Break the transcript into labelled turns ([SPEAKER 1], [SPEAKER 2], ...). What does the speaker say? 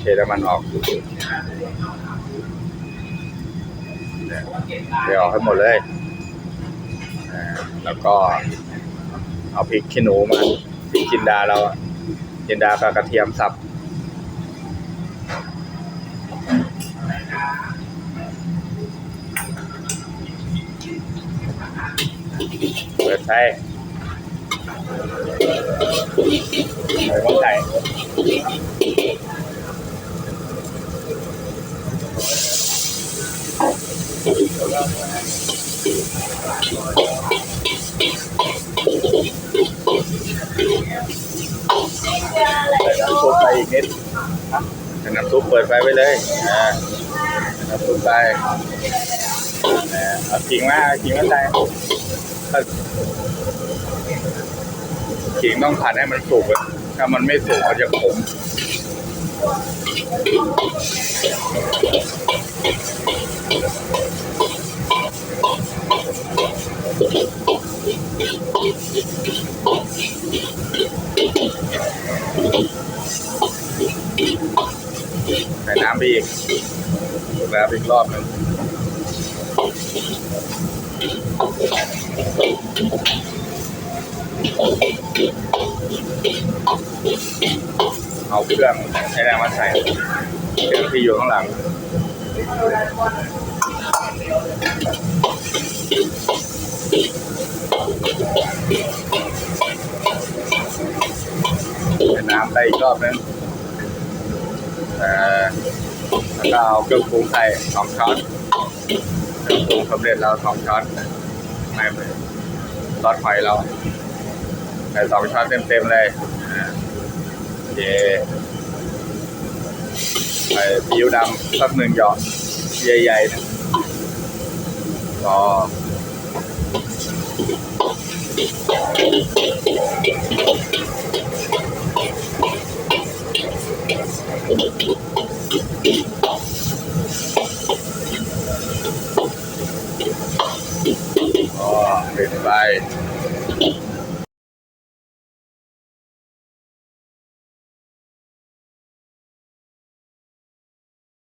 [SPEAKER 1] เทน้ำมันออกเนี่ยเทออกให้หมดเลย แล้วก็เอาพริกขี้หนูมาพริกจินดาเราจินดากับกระเทียมสับเปิดไฟใส่หัวไก่ใส่น้ำ ซุปไปอีกนิดน้ำซุปเปิดไฟไว้เลยอ่าใส่น้ำซุปไปเอาขิงมาเอาขิงมาใส่ขิงต้องผัดให้มันสุกอะถ้ามันไม่สุกมันจะขม ใส่น้ำไปอีกแล้วอีกรอบหนึ่งเอาเครื่องใช้แรงมาใส่เครื่องที่อยู่ข้างหลัง ใส่ น้ำไปอีกรอบนึงแล้วก็เอาเครื่องปรุงใส่สองช้อนเครื่องปรุงสำเร็จแล้วสองช้อนไม่เลยซอสหอยเราใส่สองช้อนเต็มๆเลยอ่าโอเคใส่ซีอิ๊วดำสักหนึ่งหยอดใหญ่ๆนะพอ อ๋อเป็นไป